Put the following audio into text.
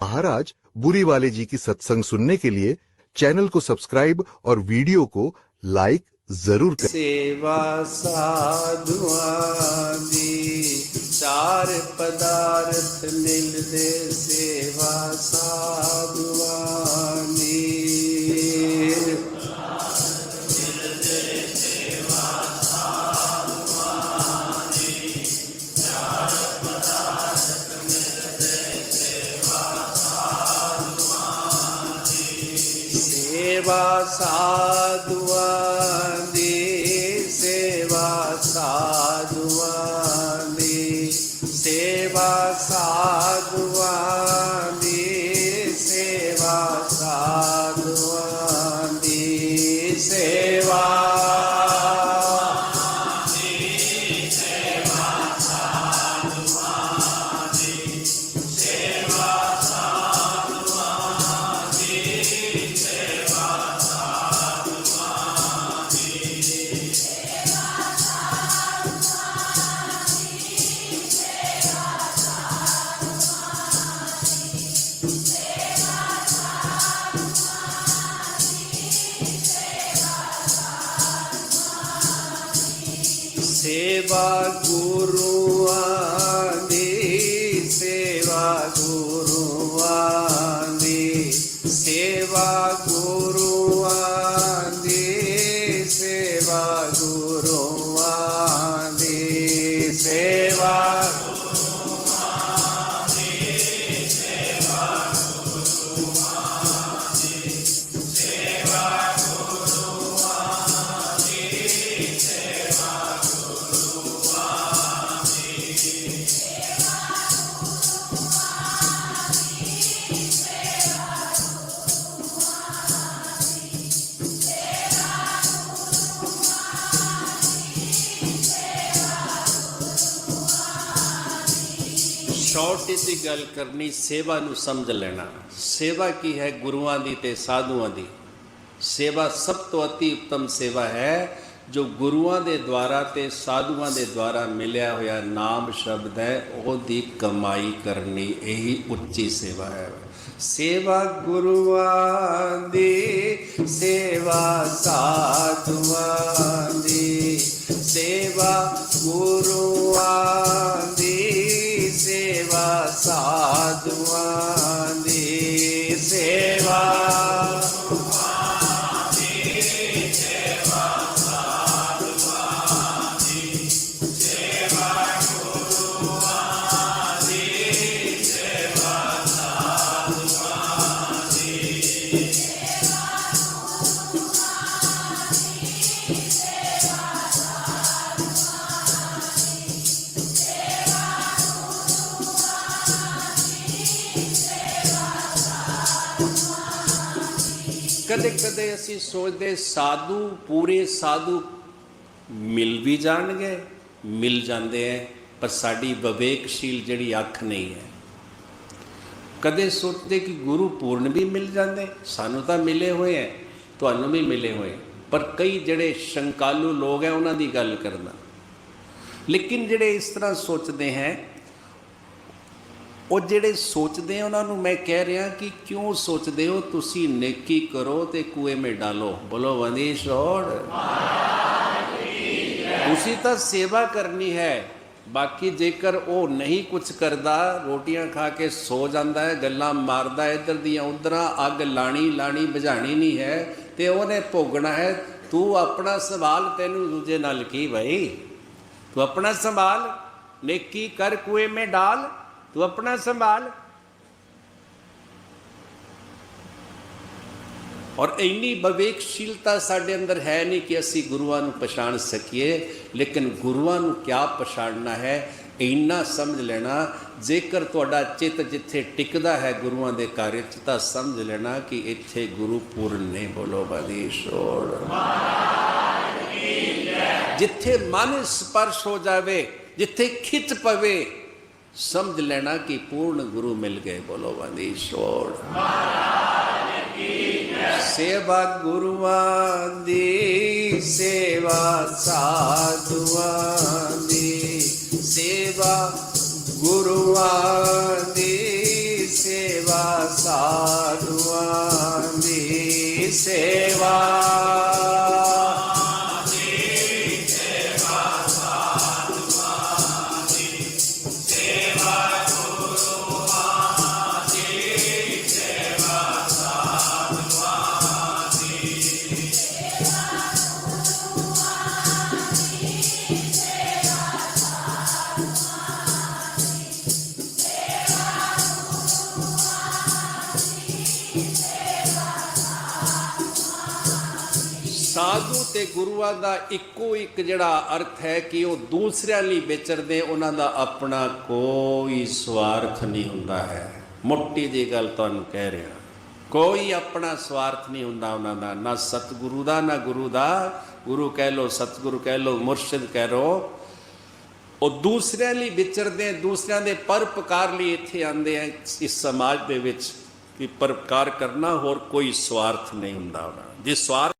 महाराज, बुरी वाले जी की सत्संग सुनने के लिए चैनल को सब्सक्राइब और वीडियो को लाइक ज़रूर करें। सेवा साधु चार पदार्थ मिल दे सेवा साधु ਸੇਵਾ ਸੇਵਾ ਗੁਰੂਆਂ ਦੀ ਸੇਵਾ ਗੁਰੂਆਂ ਦੀ ਸੇਵਾ ਗੁਰੂਆਂ ਛੋਟੀ ਦੀ ਗੱਲ ਕਰਨੀ, ਸੇਵਾ ਨੂੰ ਸਮਝ ਲੈਣਾ। ਸੇਵਾ ਕੀ ਹੈ? ਗੁਰੂਆਂ ਦੀ ਤੇ ਸਾਧੂਆਂ ਦੀ। ਸੇਵਾ ਸਭ ਤੋਂ ਅਤੀ ਉੱਤਮ ਸੇਵਾ ਹੈ, ਜੋ ਗੁਰੂਆਂ ਦੇ ਦੁਆਰਾ ਤੇ ਸਾਧੂਆਂ ਦੇ ਦੁਆਰਾ ਮਿਲਿਆ ਹੋਇਆ ਨਾਮ ਸ਼ਬਦ ਹੈ, ਉਹਦੀ ਕਮਾਈ ਕਰਨੀ। ਇਹੀ ਉੱਚੀ ਸੇਵਾ ਹੈ। ਸੇਵਾ ਗੁਰੂਆਂ ਦੀ, ਸੇਵਾ ਸਾਧੂਆਂ ਦੀ। ਸੇਵਾ ਗੁਰੂਆਂ ਕਦੇ ਕਦੇ ਅਸੀਂ ਸੋਚਦੇ, ਸਾਧੂ, ਪੂਰੇ ਸਾਧੂ ਮਿਲ ਵੀ ਜਾਣਗੇ, ਮਿਲ ਜਾਂਦੇ ਐ, ਪਰ ਸਾਡੀ ਵਿਵੇਕਸ਼ੀਲ ਜਿਹੜੀ ਅੱਖ ਨਹੀਂ ਹੈ ਕਦੇ ਸੋਚਦੇ ਕਿ ਗੁਰੂ ਪੂਰਨ ਵੀ ਮਿਲ ਜਾਂਦੇ, ਸਾਨੂੰ ਤਾਂ ਮਿਲੇ ਹੋਏ ਐ, ਤੁਹਾਨੂੰ ਵੀ ਮਿਲੇ ਹੋਏ। ਪਰ ਕਈ ਜਿਹੜੇ ਸ਼ੰਕਾਲੂ ਲੋਕ ਐ, ਉਹਨਾਂ ਦੀ ਗੱਲ ਕਰਨਾ। ਲੇਕਿਨ ਜਿਹੜੇ ਇਸ ਤਰ੍ਹਾਂ ਸੋਚਦੇ ਹੈ ਉਹ ਜਿਹੜੇ ਸੋਚਦੇ ਆ, ਉਹਨਾਂ ਨੂੰ ਮੈਂ ਕਹਿ ਰਿਹਾ ਕਿ ਕਿਉਂ ਸੋਚਦੇ ਹੋ? ਤੁਸੀਂ ਨੇਕੀ ਕਰੋ ਤੇ ਕੂਏ ਮੇ ਡਾਲੋ। ਬੋਲੋ ਵੰਦੀਸ਼ ਔਰ ਤੁਸੀਂ ਤਾਂ ਸੇਵਾ ਕਰਨੀ ਹੈ। ਬਾਕੀ ਜੇਕਰ ਉਹ ਨਹੀਂ ਕੁਝ ਕਰਦਾ, ਰੋਟੀਆਂ ਖਾ ਕੇ ਸੋ ਜਾਂਦਾ ਹੈ, ਗੱਲਾਂ ਮਾਰਦਾ ਇੱਧਰ ਦੀਆਂ ਉਧਰਾਂ ਅੱਗ ਲਾਣੀ ਲਾਣੀ, ਬੁਝਾਣੀ ਨਹੀਂ ਹੈ ਤੇ ਉਹਨੇ ਭੋਗਣਾ ਹੈ, ਤੂੰ ਆਪਣਾ ਸਵਾਲ ਤੈਨੂੰ ਦੂਜੇ ਨਾਲ ਕੀ ਭਾਈ ਤੂੰ ਆਪਣਾ ਸਵਾਲ ਨੇਕੀ ਕਰ, ਕੂਏ ਮੇ ਡਾਲ। ਤੂੰ ਆਪਣਾ ਸੰਭਾਲ। ਔਰ ਇੰਨੀ ਵਿਵੇਕਸ਼ੀਲਤਾ ਸਾਡੇ ਅੰਦਰ ਹੈ ਨਹੀਂ ਕਿ ਅਸੀਂ ਗੁਰੂਆਂ ਨੂੰ ਪਛਾਣ ਸਕੀਏ, ਲੇਕਿਨ ਗੁਰੂਆਂ ਨੂੰ ਕਿਆ ਪਛਾਣਨਾ ਹੈ, ਇੰਨਾ ਸਮਝ ਲੈਣਾ। ਜੇਕਰ ਤੁਹਾਡਾ ਚਿੱਤ ਜਿੱਥੇ ਟਿਕਦਾ ਹੈ ਗੁਰੂਆਂ ਦੇ ਕਾਰਜ ਤਾਂ ਸਮਝ ਲੈਣਾ ਕਿ ਇੱਥੇ ਗੁਰੂ ਪੂਰਨ ਨੇ ਬੋਲੋ ਬਾਦੀ ਸ਼ੋਰ ਜਿੱਥੇ ਮਨ ਸਪਰਸ਼ ਹੋ ਜਾਵੇ, ਜਿੱਥੇ ਖਿੱਚ ਪਵੇ ਸਮਝ ਲੈਣਾ ਕਿ ਪੂਰਨ ਗੁਰੂ ਮਿਲ ਗਏ ਬੋਲੋ ਬੰਦੀਸ਼ੋੜ ਸੇਵਾ ਗੁਰੂਆਂ ਦੀ ਸੇਵਾ ਸਾਧੂਆਂ ਦੀ ਸਾਧੂ ਤੇ ਗੁਰੂਆਂ ਦਾ ਇੱਕੋ ਇੱਕ ਜਿਹੜਾ ਅਰਥ ਹੈ ਕਿ ਉਹ ਦੂਸਰਿਆਂ ਲਈ ਵਿਚਰਦੇ, ਉਹਨਾਂ ਦਾ ਆਪਣਾ ਕੋਈ ਸਵਾਰਥ ਨਹੀਂ ਹੁੰਦਾ ਹੈ। ਮੋਟੀ ਜੀ ਗੱਲ ਤੁਹਾਨੂੰ ਕਹਿ ਰਿਹਾ। ਕੋਈ ਆਪਣਾ ਸਵਾਰਥ ਨਹੀਂ ਹੁੰਦਾ ਉਹਨਾਂ ਦਾ, ਨਾ ਸਤਿਗੁਰੂ ਦਾ, ਨਾ ਗੁਰੂ ਦਾ। ਗੁਰੂ ਕਹਿ ਲੋ, ਸਤਿਗੁਰੂ ਕਹਿ ਲੋ, ਮੁਰਸ਼ਿਦ ਕਹਿ ਲੋ ਉਹ ਦੂਸਰਿਆਂ ਲਈ ਵਿਚਰਦੇ ਦੂਸਰਿਆਂ ਦੇ ਪਰਪਕਾਰ ਲਈ ਇੱਥੇ ਆਉਂਦੇ ਆ ਇਸ ਸਮਾਜ ਦੇ ਵਿੱਚ ਕਿ ਪਰਪਕਾਰ ਕਰਨਾ ਹੋਰ ਕੋਈ ਸਵਾਰਥ ਨਹੀਂ ਹੁੰਦਾ ਉਹਨਾਂ ਜੇ ਸਵਾਰਥ